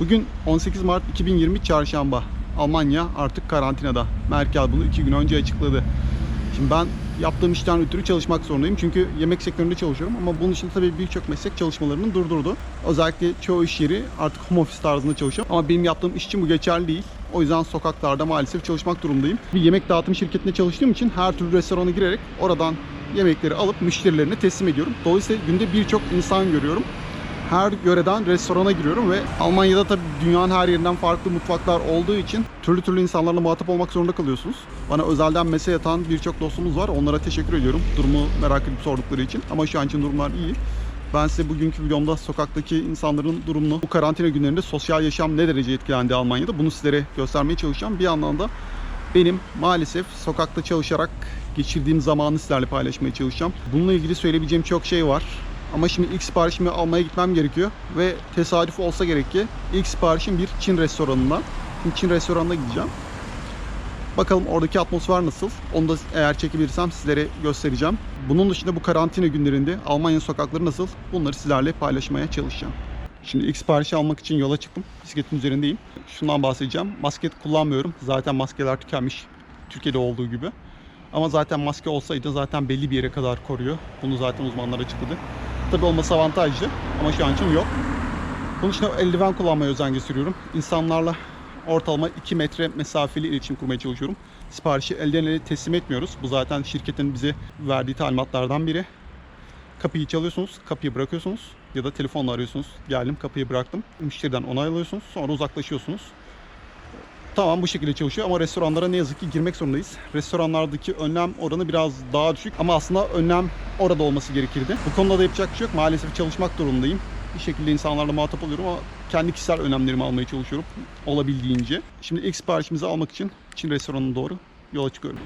Bugün 18 Mart 2020 Çarşamba. Almanya artık karantinada. Merkel bunu iki gün önce açıkladı. Şimdi ben yaptığım işten ötürü çalışmak zorundayım. Çünkü yemek sektöründe çalışıyorum ama bunun dışında tabii birçok meslek çalışmalarını durdurdu. Özellikle çoğu iş yeri artık home office tarzında çalışıyor. Ama benim yaptığım iş için bu geçerli değil. O yüzden sokaklarda maalesef çalışmak durumundayım. Bir yemek dağıtım şirketinde çalıştığım için her türlü restorana girerek oradan yemekleri alıp müşterilerine teslim ediyorum. Dolayısıyla günde birçok insan görüyorum her yöreden restorana giriyorum ve Almanya'da tabii dünyanın her yerinden farklı mutfaklar olduğu için türlü türlü insanlarla muhatap olmak zorunda kalıyorsunuz. Bana özelden mesaj atan birçok dostumuz var. Onlara teşekkür ediyorum durumu merak edip sordukları için. Ama şu an için durumlar iyi. Ben size bugünkü videomda sokaktaki insanların durumunu, bu karantina günlerinde sosyal yaşam ne derece etkilendi Almanya'da bunu sizlere göstermeye çalışacağım. Bir yandan da benim maalesef sokakta çalışarak geçirdiğim zamanı sizlerle paylaşmaya çalışacağım. Bununla ilgili söyleyebileceğim çok şey var. Ama şimdi ilk siparişimi almaya gitmem gerekiyor. Ve tesadüf olsa gerek ki ilk siparişim bir Çin restoranından. Şimdi Çin restoranına gideceğim. Bakalım oradaki atmosfer nasıl? Onu da eğer çekebilirsem sizlere göstereceğim. Bunun dışında bu karantina günlerinde Almanya sokakları nasıl? Bunları sizlerle paylaşmaya çalışacağım. Şimdi ilk siparişi almak için yola çıktım. Bisikletin üzerindeyim. Şundan bahsedeceğim. Maske kullanmıyorum. Zaten maskeler tükenmiş. Türkiye'de olduğu gibi. Ama zaten maske olsaydı zaten belli bir yere kadar koruyor. Bunu zaten uzmanlar açıkladı. Tabi olması avantajlı ama şu an için yok. Bunun için eldiven kullanmaya özen gösteriyorum. İnsanlarla ortalama 2 metre mesafeli iletişim kurmaya çalışıyorum. Siparişi elden ele teslim etmiyoruz. Bu zaten şirketin bize verdiği talimatlardan biri. Kapıyı çalıyorsunuz, kapıyı bırakıyorsunuz ya da telefonla arıyorsunuz. Geldim kapıyı bıraktım. Müşteriden onay alıyorsunuz. Sonra uzaklaşıyorsunuz. Tamam bu şekilde çalışıyor ama restoranlara ne yazık ki girmek zorundayız. Restoranlardaki önlem oranı biraz daha düşük ama aslında önlem orada olması gerekirdi. Bu konuda da yapacak bir şey yok. Maalesef çalışmak durumundayım. Bir şekilde insanlarla muhatap oluyorum ama kendi kişisel önlemlerimi almaya çalışıyorum olabildiğince. Şimdi ilk siparişimizi almak için Çin restoranına doğru yola çıkıyorum.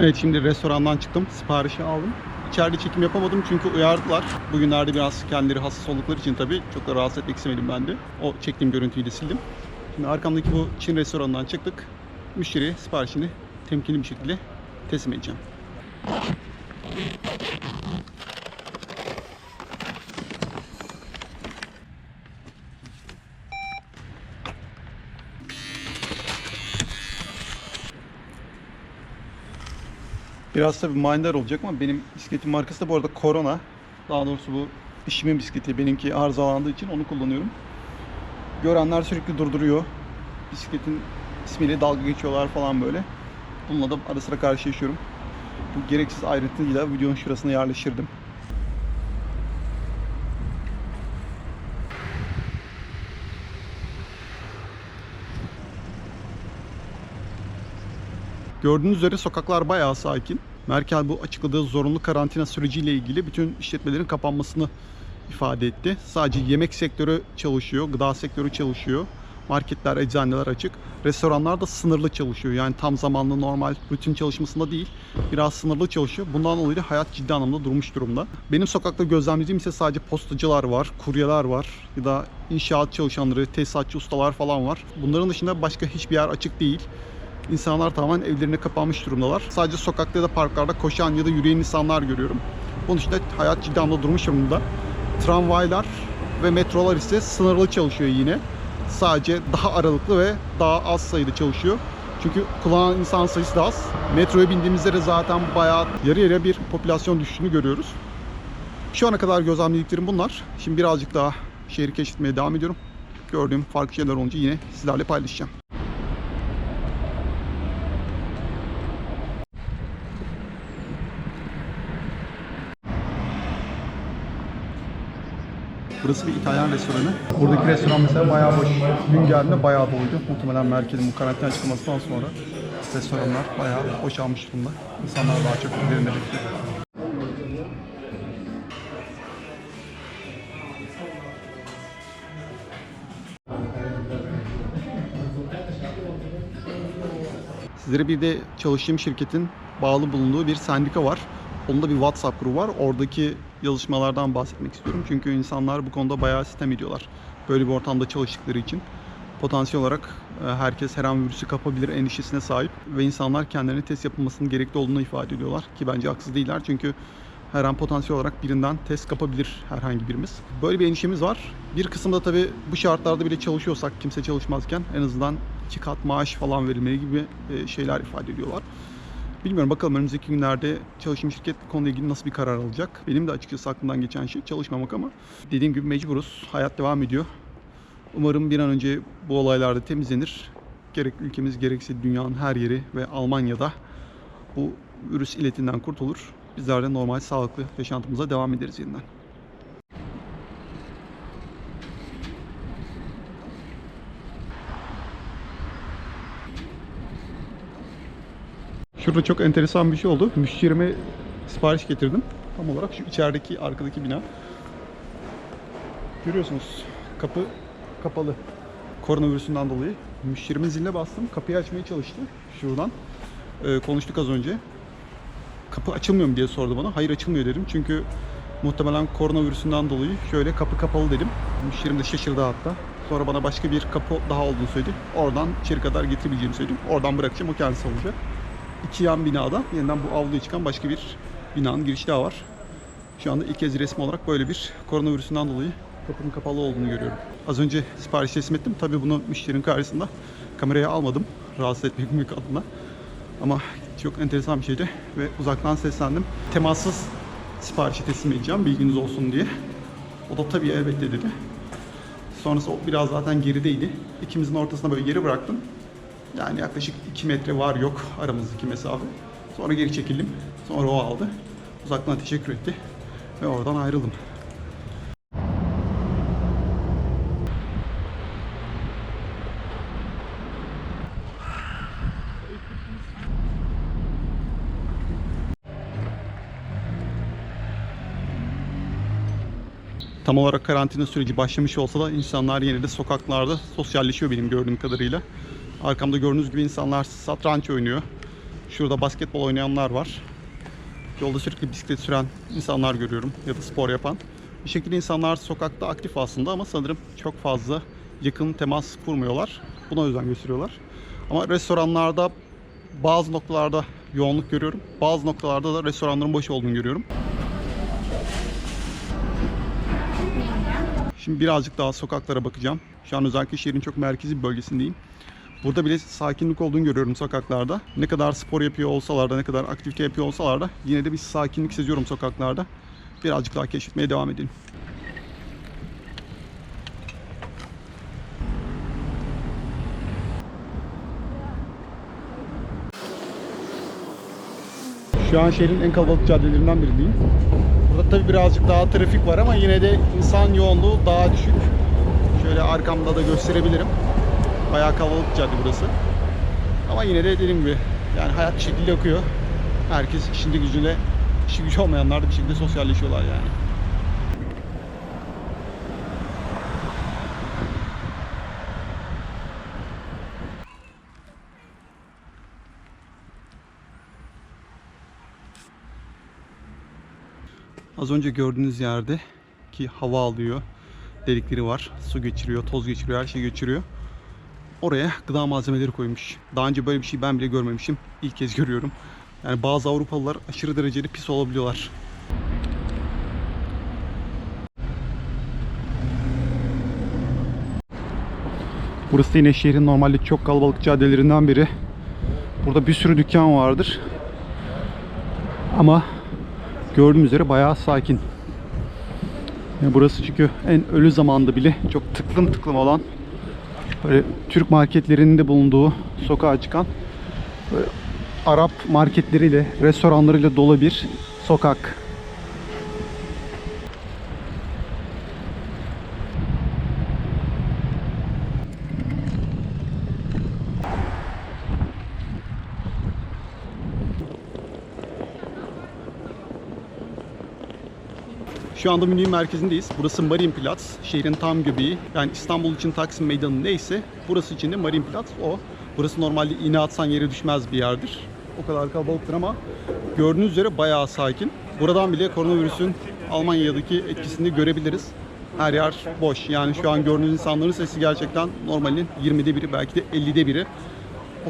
Evet şimdi restorandan çıktım. Siparişi aldım. İçeride çekim yapamadım çünkü uyardılar. Bugünlerde biraz kendileri hassas oldukları için tabii çok da rahatsız etmek istemedim ben de. O çektiğim görüntüyü de sildim. Şimdi arkamdaki bu Çin restoranından çıktık. Müşteriye siparişini temkinli bir şekilde teslim edeceğim. Biraz tabii manidar olacak ama benim bisikletin markası da bu arada Corona. Daha doğrusu bu işimin bisikleti. Benimki arızalandığı için onu kullanıyorum. Görenler sürekli durduruyor. Bisikletin ismiyle dalga geçiyorlar falan böyle. Bununla da ara sıra karşılaşıyorum. Bu gereksiz ayrıntıyla videonun şurasına yerleştirdim. Gördüğünüz üzere sokaklar bayağı sakin. Merkel bu açıkladığı zorunlu karantina süreciyle ilgili bütün işletmelerin kapanmasını ifade etti. Sadece yemek sektörü çalışıyor, gıda sektörü çalışıyor. Marketler, eczaneler açık. Restoranlar da sınırlı çalışıyor. Yani tam zamanlı normal rutin çalışmasında değil. Biraz sınırlı çalışıyor. Bundan dolayı hayat ciddi anlamda durmuş durumda. Benim sokakta gözlemlediğim ise sadece postacılar var, kuryeler var ya da inşaat çalışanları, tesisatçı ustalar falan var. Bunların dışında başka hiçbir yer açık değil. İnsanlar tamamen evlerine kapanmış durumdalar. Sadece sokakta ya da parklarda koşan ya da yürüyen insanlar görüyorum. Bunun dışında hayat ciddi anlamda durmuş durumda. Tramvaylar ve metrolar ise sınırlı çalışıyor yine. Sadece daha aralıklı ve daha az sayıda çalışıyor. Çünkü kullanan insan sayısı da az. Metroya bindiğimizde de zaten bayağı yarı yarıya bir popülasyon düşüşünü görüyoruz. Şu ana kadar gözlemlediklerim bunlar. Şimdi birazcık daha şehri keşfetmeye devam ediyorum. Gördüğüm farklı şeyler olunca yine sizlerle paylaşacağım. Burası bir İtalyan restoranı. Buradaki restoran mesela bayağı boş. Dün geldiğimde bayağı doluydu. Muhtemelen Merkel'in bu karantina açıklamasından sonra restoranlar bayağı boşalmış durumda. İnsanlar daha çok üzerinde bekliyor. Sizlere bir de çalıştığım şirketin bağlı bulunduğu bir sendika var. Onun da bir WhatsApp grubu var. Oradaki yazışmalardan bahsetmek istiyorum. Çünkü insanlar bu konuda bayağı sistem ediyorlar. Böyle bir ortamda çalıştıkları için. potansiyel olarak e, herkes her an virüsü kapabilir endişesine sahip ve insanlar kendilerine test yapılmasının gerekli olduğunu ifade ediyorlar ki bence haksız değiller çünkü her an potansiyel olarak birinden test kapabilir herhangi birimiz. Böyle bir endişemiz var. Bir kısımda tabii bu şartlarda bile çalışıyorsak kimse çalışmazken en azından iki kat maaş falan verilmeli gibi e, şeyler ifade ediyorlar. Bilmiyorum bakalım önümüzdeki günlerde çalıştığım şirket konuyla ilgili nasıl bir karar alacak. Benim de açıkçası aklımdan geçen şey çalışmamak ama dediğim gibi mecburuz. Hayat devam ediyor. Umarım bir an önce bu olaylar da temizlenir. Gerek ülkemiz gerekse dünyanın her yeri ve Almanya'da bu virüs iletinden kurtulur. Bizler de normal sağlıklı yaşantımıza devam ederiz yeniden. Şurada çok enteresan bir şey oldu. Müşterime sipariş getirdim. Tam olarak şu içerideki arkadaki bina. Görüyorsunuz kapı kapalı. Koronavirüsünden dolayı. Müşterimin ziline bastım. Kapıyı açmaya çalıştı. Şuradan. Ee, konuştuk az önce. Kapı açılmıyor mu diye sordu bana. Hayır açılmıyor dedim. Çünkü muhtemelen koronavirüsünden dolayı şöyle kapı kapalı dedim. Müşterim de şaşırdı hatta. Sonra bana başka bir kapı daha olduğunu söyledi. Oradan içeri kadar getirebileceğimi söyledim. Oradan bırakacağım. O kendisi alacak. İki yan binada yeniden bu avluya çıkan başka bir binanın girişi daha var. Şu anda ilk kez resmi olarak böyle bir koronavirüsünden dolayı kapının kapalı olduğunu görüyorum. Az önce sipariş teslim ettim. Tabii bunu müşterinin karşısında kameraya almadım. Rahatsız etmemek adına. Ama çok enteresan bir şeydi ve uzaktan seslendim. Temassız siparişi teslim edeceğim bilginiz olsun diye. O da tabii elbette dedi. Sonrası o biraz zaten gerideydi. İkimizin ortasına böyle geri bıraktım. Yani yaklaşık 2 metre var yok aramızdaki mesafe. Sonra geri çekildim. Sonra o aldı. Uzaktan teşekkür etti. Ve oradan ayrıldım. Tam olarak karantina süreci başlamış olsa da insanlar yine de sokaklarda sosyalleşiyor benim gördüğüm kadarıyla. Arkamda gördüğünüz gibi insanlar satranç oynuyor. Şurada basketbol oynayanlar var. Yolda sürekli bisiklet süren insanlar görüyorum ya da spor yapan. Bir şekilde insanlar sokakta aktif aslında ama sanırım çok fazla yakın temas kurmuyorlar. Buna özen gösteriyorlar. Ama restoranlarda bazı noktalarda yoğunluk görüyorum. Bazı noktalarda da restoranların boş olduğunu görüyorum. Şimdi birazcık daha sokaklara bakacağım. Şu an özellikle şehrin çok merkezi bir bölgesindeyim. Burada bile sakinlik olduğunu görüyorum sokaklarda. Ne kadar spor yapıyor olsalar da, ne kadar aktivite yapıyor olsalar da yine de bir sakinlik seziyorum sokaklarda. Birazcık daha keşfetmeye devam edelim. Şu an şehrin en kalabalık caddelerinden birindeyim. Burada tabii birazcık daha trafik var ama yine de insan yoğunluğu daha düşük. Şöyle arkamda da gösterebilirim. Bayağı kalabalık cadde burası. Ama yine de dediğim gibi yani hayat bir şekilde akıyor. Herkes işinde gücüyle, işi gücü olmayanlar da bir şekilde sosyalleşiyorlar yani. Az önce gördüğünüz yerde ki hava alıyor, delikleri var, su geçiriyor, toz geçiriyor, her şey geçiriyor. Oraya gıda malzemeleri koymuş. Daha önce böyle bir şey ben bile görmemişim. İlk kez görüyorum. Yani bazı Avrupalılar aşırı derecede pis olabiliyorlar. Burası yine şehrin normalde çok kalabalık caddelerinden biri. Burada bir sürü dükkan vardır. Ama gördüğüm üzere bayağı sakin. Yani burası çünkü en ölü zamanda bile çok tıklım tıklım olan böyle Türk marketlerinin de bulunduğu sokağa çıkan böyle Arap marketleriyle, restoranlarıyla dolu bir sokak. Şu anda Münih'in merkezindeyiz. Burası Marienplatz. Şehrin tam göbeği. Yani İstanbul için Taksim Meydanı neyse burası için de Marienplatz o. Burası normalde iğne atsan yere düşmez bir yerdir. O kadar kalabalıktır ama gördüğünüz üzere bayağı sakin. Buradan bile koronavirüsün Almanya'daki etkisini görebiliriz. Her yer boş. Yani şu an gördüğünüz insanların sesi gerçekten normalin 20'de biri belki de 50'de biri.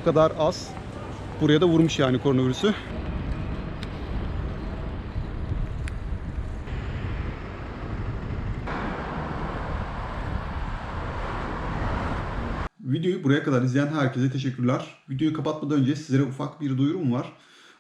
O kadar az. Buraya da vurmuş yani koronavirüsü. Videoyu buraya kadar izleyen herkese teşekkürler. Videoyu kapatmadan önce sizlere ufak bir duyurum var.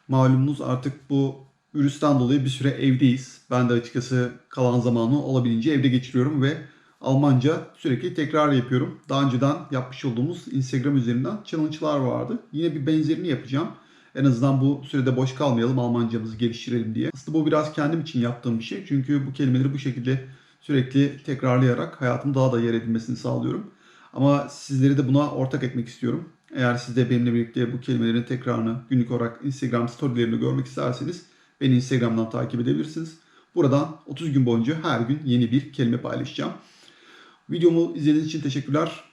Malumunuz artık bu virüsten dolayı bir süre evdeyiz. Ben de açıkçası kalan zamanı olabildiğince evde geçiriyorum ve Almanca sürekli tekrar yapıyorum. Daha önceden yapmış olduğumuz Instagram üzerinden challenge'lar vardı. Yine bir benzerini yapacağım. En azından bu sürede boş kalmayalım, Almancamızı geliştirelim diye. Aslında bu biraz kendim için yaptığım bir şey. Çünkü bu kelimeleri bu şekilde sürekli tekrarlayarak hayatım daha da yer edinmesini sağlıyorum. Ama sizleri de buna ortak etmek istiyorum. Eğer siz de benimle birlikte bu kelimelerin tekrarını günlük olarak Instagram storylerini görmek isterseniz beni Instagram'dan takip edebilirsiniz. Buradan 30 gün boyunca her gün yeni bir kelime paylaşacağım. Videomu izlediğiniz için teşekkürler.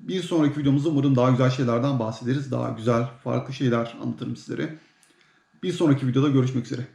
Bir sonraki videomuzda umarım daha güzel şeylerden bahsederiz. Daha güzel, farklı şeyler anlatırım sizlere. Bir sonraki videoda görüşmek üzere.